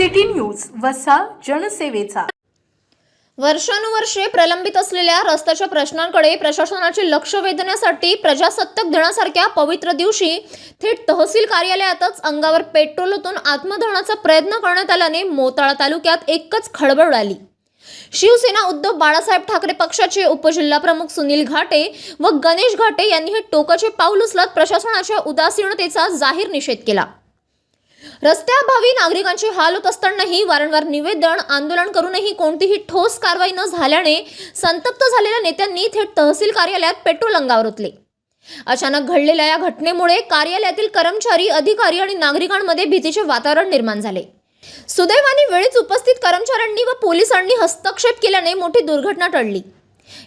City news वसा जनसेवेचा. वर्षानुवर्षे प्रलंबित असलेल्या रस्त्याच्या प्रश्नांकडे प्रशासनाचे लक्ष वेधण्यासाठी प्रजासत्ताक दिनासारख्या पवित्र दिवशी थेट तहसील कार्यालयातच अंगावर पेट्रोल ओतून आत्मदहनाचा प्रयत्न करण्यात आल्याने मोताळा तालुक्यात एकच खळबळ उडाली. शिवसेना उद्धव बाळासाहेब ठाकरे पक्षाचे उपजिल्हाप्रमुख सुनील घाटे व गणेश घाटे यांनी हे टोकाचे पाऊल उचलत प्रशासनाच्या उदासीनतेचा जाहीर निषेध केला. रस्त्याअभावी नागरिकांचे हाल होत असतानाही वारंवार निवेदन आंदोलन करूनही कोणतीही ठोस कारवाई न झाल्याने संतप्त झालेल्या नेत्यांनी थेट तहसील कार्यालयात पेट्रोल अंगावर ओतले. अचानक घडलेल्या या घटनेमुळे कार्यालयातील कर्मचारी अधिकारी आणि नागरिकांमध्ये भीतीचे वातावरण निर्माण झाले. सुदैवाने वेळीच उपस्थित कर्मचाऱ्यांनी व पोलिसांनी हस्तक्षेप केल्याने मोठी दुर्घटना टळली.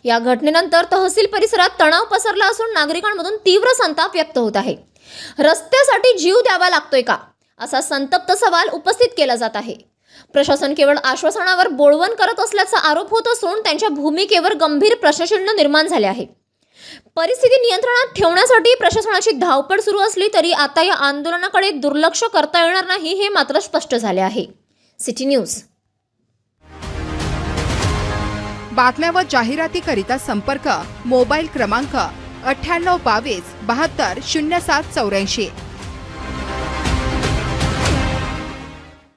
या घटनेनंतर तहसील परिसरात तणाव पसरला असून नागरिकांमधून तीव्र संताप व्यक्त होत आहे. रस्त्यासाठी जीव द्यावा लागतोय का? असा संतप्त सवाल उपस्थित केला जात आहे. प्रशासन केवळ आश्वासनावर बोळवण करत असल्याचा आरोप होत असून त्यांच्या भूमिकेवर गंभीर प्रश्नचिन्ह निर्माण झाले आहे. परिस्थिती नियंत्रणात ठेवण्यासाठी प्रशासनाची धावपळ सुरू असली तरी आता या आंदोलनाकडे दुर्लक्ष करता येणार नाही हे मात्र स्पष्ट झाले आहे. City news. बातम्या व जाहिरातीकरिता संपर्क मोबाईल क्रमांक अठ्ठ्याण्णव बावीस बहात्तर शून्य सात चौऱ्याऐंशी.